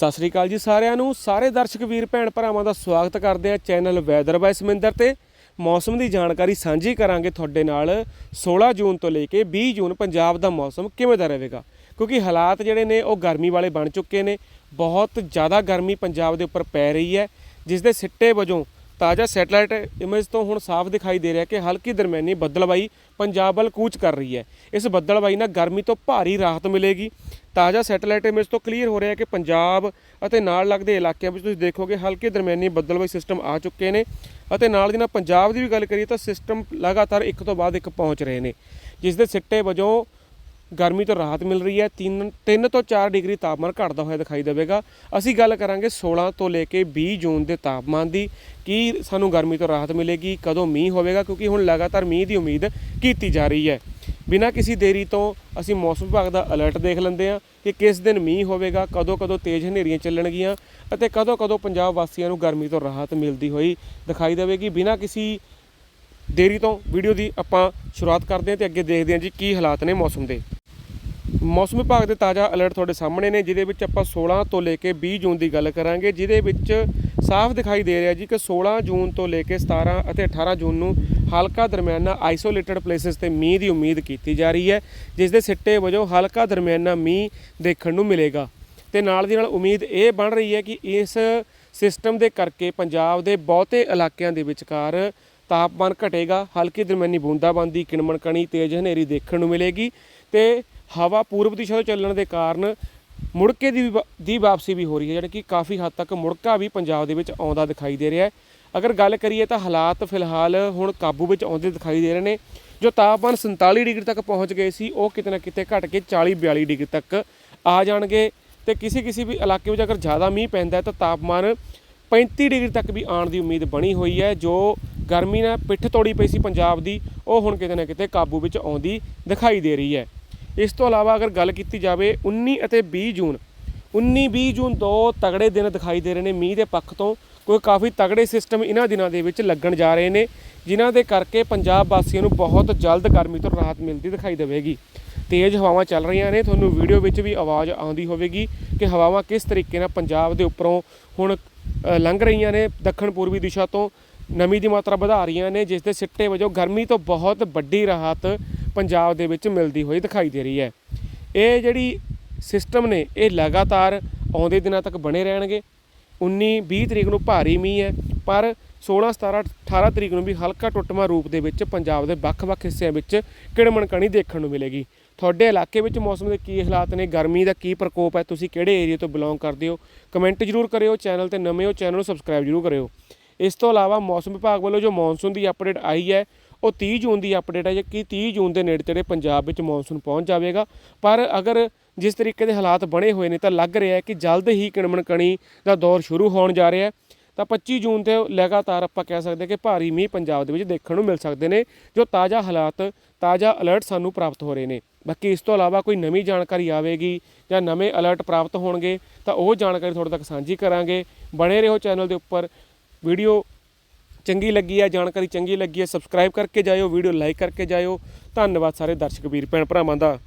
ਸਤਿ ਸ੍ਰੀ ਅਕਾਲ ਜੀ ਸਾਰਿਆਂ ਨੂੰ। ਸਾਰੇ ਦਰਸ਼ਕ ਵੀਰ ਭੈਣ ਭਰਾਵਾਂ ਦਾ ਸਵਾਗਤ ਕਰਦੇ ਆ ਚੈਨਲ ਵੈਦਰ ਬਾਈ ਸਮਿੰਦਰ ਤੇ। ਮੌਸਮ ਦੀ ਜਾਣਕਾਰੀ ਸਾਂਝੀ ਕਰਾਂਗੇ ਤੁਹਾਡੇ ਨਾਲ 16 ਜੂਨ ਤੋਂ ਲੈ ਕੇ 20 ਜੂਨ ਪੰਜਾਬ ਦਾ ਮੌਸਮ ਕਿਵੇਂ ਦਾ ਰਹੇਗਾ। ਕਿਉਂਕਿ ਹਾਲਾਤ ਜਿਹੜੇ ਨੇ ਉਹ ਗਰਮੀ ਵਾਲੇ ਬਣ ਚੁੱਕੇ ਨੇ। ਬਹੁਤ ਜ਼ਿਆਦਾ ਗਰਮੀ ਪੰਜਾਬ ਦੇ ਉੱਪਰ ਪੈ ਰਹੀ ਹੈ। ਜਿਸ ਦੇ ਸਿੱਟੇ ਵਜੋਂ ਤਾਜ਼ਾ ਸੈਟੇਲਾਈਟ ਇਮੇਜ ਤੋਂ ਹੁਣ ਸਾਫ਼ ਦਿਖਾਈ ਦੇ ਰਿਹਾ ਕਿ ਹਲਕੀ ਦਰਮਿਆਨੀ ਬੱਦਲਬਾਈ ਪੰਜਾਬ ਵੱਲ ਕੂਚ ਕਰ ਰਹੀ ਹੈ। ਇਸ ਬੱਦਲਬਾਈ ਨਾਲ ਗਰਮੀ ਤੋਂ ਭਾਰੀ ਰਾਹਤ ਮਿਲੇਗੀ। ਤਾਜ਼ਾ ਸੈਟਲਾਈਟ ਇਮੇਜ ਤੋਂ ਕਲੀਅਰ ਹੋ ਰਿਹਾ ਕਿ ਪੰਜਾਬ ਅਤੇ ਨਾਲ ਲੱਗਦੇ ਇਲਾਕਿਆਂ ਵਿੱਚ ਤੁਸੀਂ ਦੇਖੋਗੇ ਹਲਕੀ ਦਰਮਿਆਨੀ ਬੱਦਲਬਾਈ ਸਿਸਟਮ ਆ ਚੁੱਕੇ ਨੇ ਅਤੇ ਨਾਲ ਦੀ ਨਾਲ ਪੰਜਾਬ ਦੀ ਵੀ ਗੱਲ ਕਰੀਏ ਤਾਂ ਸਿਸਟਮ ਲਗਾਤਾਰ ਇੱਕ ਤੋਂ ਬਾਅਦ ਇੱਕ ਪਹੁੰਚ ਰਹੇ ਨੇ, ਜਿਸ ਦੇ ਸਿੱਟੇ ਵਜੋਂ ਗਰਮੀ ਤੋਂ ਰਾਹਤ ਮਿਲ ਰਹੀ ਹੈ। 3 3 ਤੋਂ 4 ਡਿਗਰੀ ਤਾਪਮਾਨ ਘਟਦਾ ਹੋਇਆ ਦਿਖਾਈ ਦੇਵੇਗਾ। ਅਸੀਂ ਗੱਲ ਕਰਾਂਗੇ 16 ਤੋਂ ਲੈ ਕੇ 20 ਜੂਨ ਦੇ ਤਾਪਮਾਨ ਦੀ, ਕੀ ਸਾਨੂੰ ਗਰਮੀ ਤੋਂ ਰਾਹਤ ਮਿਲੇਗੀ, ਕਦੋਂ ਮੀਂਹ ਹੋਵੇਗਾ, ਕਿਉਂਕਿ ਹੁਣ ਲਗਾਤਾਰ ਮੀਂਹ ਦੀ ਉਮੀਦ ਕੀਤੀ ਜਾ ਰਹੀ ਹੈ। ਬਿਨਾਂ ਕਿਸੇ ਦੇਰੀ ਤੋਂ ਅਸੀਂ ਮੌਸਮ ਵਿਭਾਗ ਦਾ ਅਲਰਟ ਦੇਖ ਲੈਂਦੇ ਹਾਂ ਕਿ ਕਿਸ ਦਿਨ ਮੀਂਹ ਹੋਵੇਗਾ ਕਦੋਂ ਕਦੋਂ ਤੇਜ਼ ਹਨੇਰੀਆਂ ਚੱਲਣਗੀਆਂ ਅਤੇ ਕਦੋਂ ਕਦੋਂ ਪੰਜਾਬ ਵਾਸੀਆਂ ਨੂੰ ਗਰਮੀ ਤੋਂ ਰਾਹਤ ਮਿਲਦੀ ਹੋਈ ਦਿਖਾਈ ਦੇਵੇਗੀ। ਬਿਨਾਂ ਕਿਸੇ ਦੇਰੀ ਤੋਂ ਵੀਡੀਓ ਦੀ ਆਪਾਂ ਸ਼ੁਰੂਆਤ ਕਰਦੇ ਹਾਂ ਤੇ ਅੱਗੇ ਦੇਖਦੇ ਹਾਂ ਜੀ ਕੀ ਹਾਲਾਤ ਨੇ ਮੌਸਮ ਦੇ। ਮੌਸਮ ਵਿਭਾਗ ਦੇ ਤਾਜ਼ਾ ਅਲਰਟ ਤੁਹਾਡੇ ਸਾਹਮਣੇ ਨੇ, ਜਿਹਦੇ ਵਿੱਚ ਆਪਾਂ 16 ਤੋਂ ਲੈ ਕੇ 20 ਜੂਨ ਦੀ ਗੱਲ ਕਰਾਂਗੇ, ਜਿਹਦੇ ਵਿੱਚ ਸਾਫ਼ ਦਿਖਾਈ ਦੇ ਰਿਹਾ ਜੀ ਕਿ 16 ਜੂਨ ਤੋਂ ਲੈ ਕੇ 17 ਅਤੇ 18 ਜੂਨ ਨੂੰ ਹਲਕਾ ਦਰਮਿਆਨਾ ਆਈਸੋਲੇਟਡ ਪਲੇਸਿਸ ਤੇ ਮੀਂਹ ਦੀ ਉਮੀਦ ਕੀਤੀ ਜਾ ਰਹੀ ਹੈ, ਜਿਸ ਦੇ ਸਿੱਟੇ ਵਜੋਂ ਹਲਕਾ ਦਰਮਿਆਨਾ ਮੀਂਹ ਦੇਖਣ ਨੂੰ ਮਿਲੇਗਾ। ਤੇ ਨਾਲ ਦੀ ਨਾਲ ਉਮੀਦ ਇਹ ਬਣ ਰਹੀ ਹੈ ਕਿ ਇਸ ਸਿਸਟਮ ਦੇ ਕਰਕੇ ਪੰਜਾਬ ਦੇ ਬਹੁਤੇ ਇਲਾਕਿਆਂ ਦੇ ਵਿਚਕਾਰ ਤਾਪਮਾਨ ਘਟੇਗਾ, ਹਲਕੀ ਦਰਮਿਆਨੀ ਬੂੰਦਾਬਾਂਦੀ ਕਿਣਮਣ ਕਣੀ ਤੇਜ਼ ਹਨੇਰੀ ਦੇਖਣ ਨੂੰ ਮਿਲੇਗੀ ਤੇ ਹਵਾ ਪੂਰਬ ਦਿਸ਼ਾ ਤੋਂ ਚੱਲਣ ਦੇ ਕਾਰਨ ਮੁੜਕੇ ਦੀ ਵੀ ਦੀ ਵਾਪਸੀ ਵੀ ਹੋ ਰਹੀ ਹੈ ਜਿਹੜੀ ਕਿ ਕਾਫੀ ਹੱਦ ਤੱਕ ਮੁੜਕਾ ਵੀ ਪੰਜਾਬ ਦੇ ਵਿੱਚ ਆਉਂਦਾ ਦਿਖਾਈ ਦੇ ਰਿਹਾ ਹੈ। ਅਗਰ ਗੱਲ ਕਰੀਏ ਤਾਂ ਹਾਲਾਤ ਫਿਲਹਾਲ ਹੁਣ ਕਾਬੂ ਵਿੱਚ ਆਉਂਦੇ ਦਿਖਾਈ ਦੇ ਰਹੇ ਨੇ। ਜੋ ਤਾਪਮਾਨ 47 ਡਿਗਰੀ ਤੱਕ ਪਹੁੰਚ ਗਏ ਸੀ, ਉਹ ਕਿਤੇ ਨਾ ਕਿਤੇ ਘਟ ਕੇ 40 42 ਡਿਗਰੀ ਤੱਕ ਆ ਜਾਣਗੇ। ਤੇ ਕਿਸੇ ਕਿਸੇ ਵੀ ਇਲਾਕੇ ਵਿੱਚ ਅਗਰ ਜ਼ਿਆਦਾ ਮੀਂਹ ਪੈਂਦਾ ਹੈ ਤਾਂ ਤਾਪਮਾਨ 35 ਡਿਗਰੀ ਤੱਕ ਵੀ ਆਉਣ ਦੀ ਉਮੀਦ ਬਣੀ ਹੋਈ ਹੈ। ਜੋ ਗਰਮੀ ਨਾਲ ਪਿੱਠ ਤੋੜੀ ਪਈ ਸੀ ਪੰਜਾਬ ਦੀ, ਉਹ ਹੁਣ ਕਿਤੇ ਨਾ ਕਿਤੇ ਕਾਬੂ ਵਿੱਚ ਆਉਂਦੀ ਦਿਖਾਈ ਦੇ ਰਹੀ ਹੈ। ਇਸ ਤੋਂ ਇਲਾਵਾ ਅਗਰ ਗੱਲ ਕੀਤੀ ਜਾਵੇ 19 ਅਤੇ 20 ਜੂਨ 19 20 ਜੂਨ ਦੋ ਤਗੜੇ ਦਿਨ ਦਿਖਾਈ ਦੇ ਰਹੇ ਨੇ ਮੀਂਹ ਦੇ ਪੱਖ ਤੋਂ ਕੋਈ ਕਾਫੀ ਤਗੜੇ ਸਿਸਟਮ ਇਹਨਾਂ ਦਿਨਾਂ ਦੇ ਵਿੱਚ ਲੱਗਣ ਜਾ ਰਹੇ ਨੇ, ਜਿਨ੍ਹਾਂ ਦੇ ਕਰਕੇ ਪੰਜਾਬ ਵਾਸੀਆਂ ਨੂੰ ਬਹੁਤ ਜਲਦ ਗਰਮੀ ਤੋਂ ਰਾਹਤ ਮਿਲਦੀ ਦਿਖਾਈ ਦੇਵੇਗੀ। ਤੇਜ਼ ਹਵਾਵਾਂ ਚੱਲ ਰਹੀਆਂ ਨੇ, ਤੁਹਾਨੂੰ ਵੀਡੀਓ ਵਿੱਚ ਵੀ ਆਵਾਜ਼ ਆਉਂਦੀ ਹੋਵੇਗੀ ਕਿ ਹਵਾਵਾਂ ਕਿਸ ਤਰੀਕੇ ਨਾਲ ਪੰਜਾਬ ਦੇ ਉੱਪਰੋਂ ਹੁਣ ਲੰਘ ਰਹੀਆਂ ਨੇ ਦੱਖਣ ਪੂਰਬੀ ਦਿਸ਼ਾ ਤੋਂ। ਨਮੀ ਦੀ ਮਾਤਰਾ ਵਧਾ ਰਹੀਆਂ ਨੇ, ਜਿਸ ਦੇ ਸਿੱਟੇ ਵਜੋਂ ਗਰਮੀ ਤੋਂ ਬਹੁਤ ਵੱਡੀ ਰਾਹਤ ਪੰਜਾਬ ਦੇ ਵਿੱਚ ਮਿਲਦੀ ਹੋਈ ਦਿਖਾਈ ਦੇ ਰਹੀ ਹੈ। ਇਹ ਜਿਹੜੀ ਸਿਸਟਮ ਨੇ, ਇਹ ਲਗਾਤਾਰ ਆਉਂਦੇ ਦਿਨਾਂ ਤੱਕ ਬਣੇ ਰਹਿਣਗੇ। 19 20 ਤਰੀਕ ਨੂੰ ਭਾਰੀ ਮੀਂਹ ਹੈ, ਪਰ 16 17 18 ਤਰੀਕ ਨੂੰ ਵੀ ਹਲਕਾ ਟੁੱਟਮਾ ਰੂਪ ਦੇ ਵਿੱਚ ਪੰਜਾਬ ਦੇ ਵੱਖ-ਵੱਖ ਹਿੱਸਿਆਂ ਵਿੱਚ ਕਿੜਮਣ ਕਣੀ ਦੇਖਣ ਨੂੰ ਮਿਲੇਗੀ। ਤੁਹਾਡੇ ਇਲਾਕੇ ਵਿੱਚ ਮੌਸਮ ਦੇ ਕੀ ਹਾਲਾਤ ਨੇ, ਗਰਮੀ ਦਾ ਕੀ ਪ੍ਰਕੋਪ ਹੈ, ਤੁਸੀਂ ਕਿਹੜੇ ਏਰੀਆ ਤੋਂ ਬਿਲੋਂਗ ਕਰਦੇ ਹੋ? ਕਮੈਂਟ ਜ਼ਰੂਰ ਕਰਿਓ, ਚੈਨਲ ਤੇ ਨਵੇਂ ਹੋ, ਚੈਨਲ ਨੂੰ ਸਬਸਕ੍ਰਾਈਬ ਜ਼ਰੂਰ ਕਰਿਓ। ਇਸ ਤੋਂ ਇਲਾਵਾ ਮੌਸਮ ਵਿਭਾਗ ਵੱਲੋਂ ਜੋ ਮੌਨਸੂਨ ਦੀ ਅਪਡੇਟ ਆਈ ਹੈ ਉਹ 30 ਜੂਨ ਦੀ ਅਪਡੇਟ ਹੈ ਕਿ 30 ਜੂਨ ਦੇ ਨੇੜੇ ਤੇੜੇ ਪੰਜਾਬ ਵਿੱਚ ਮੌਨਸੂਨ ਪਹੁੰਚ ਜਾਵੇਗਾ। ਪਰ ਅਗਰ ਜਿਸ ਤਰੀਕੇ ਦੇ ਹਾਲਾਤ ਬਣੇ ਹੋਏ ਨੇ, ਤਾਂ ਲੱਗ ਰਿਹਾ ਹੈ ਕਿ ਜਲਦ ਹੀ ਕਿਣਮਣ ਕਣੀ ਦਾ ਦੌਰ ਸ਼ੁਰੂ ਹੋਣ ਜਾ ਰਿਹਾ ਹੈ। ਤਾਂ 25 ਜੂਨ ਤੇ ਲਗਾਤਾਰ ਆਪਾਂ ਕਹਿ ਸਕਦੇ ਕਿ ਭਾਰੀ ਮੀਂਹ ਪੰਜਾਬ ਦੇ ਵਿੱਚ ਦੇਖਣ ਨੂੰ ਮਿਲ ਸਕਦੇ ਨੇ, ਜੋ ਤਾਜ਼ਾ ਹਾਲਾਤ, ਤਾਜ਼ਾ ਅਲਰਟ ਸਾਨੂੰ ਪ੍ਰਾਪਤ ਹੋ ਰਹੇ ਨੇ। ਬਾਕੀ ਇਸ ਤੋਂ ਇਲਾਵਾ ਕੋਈ ਨਵੀਂ ਜਾਣਕਾਰੀ ਆਵੇਗੀ ਜਾਂ ਨਵੇਂ ਅਲਰਟ ਪ੍ਰਾਪਤ ਹੋਣਗੇ, ਤਾਂ ਉਹ ਜਾਣਕਾਰੀ ਤੁਹਾਡੇ ਤੱਕ ਸਾਂਝੀ ਕਰਾਂਗੇ। ਬਣੇ ਰਹੋ ਚੈਨਲ ਦੇ ਉੱਪਰ। ਵੀਡੀਓ ਚੰਗੀ ਲੱਗੀ ਹੈ ਜਾਣਕਾਰੀ ਚੰਗੀ ਲੱਗੀ ਹੈ ਸਬਸਕ੍ਰਾਈਬ ਕਰਕੇ ਜਾਇਓ ਵੀਡੀਓ ਲਾਈਕ ਕਰਕੇ ਜਾਇਓ। ਧੰਨਵਾਦ ਸਾਰੇ ਦਰਸ਼ਕ ਵੀਰ, ਭੈਣ ਭਰਾਵਾਂ ਦਾ।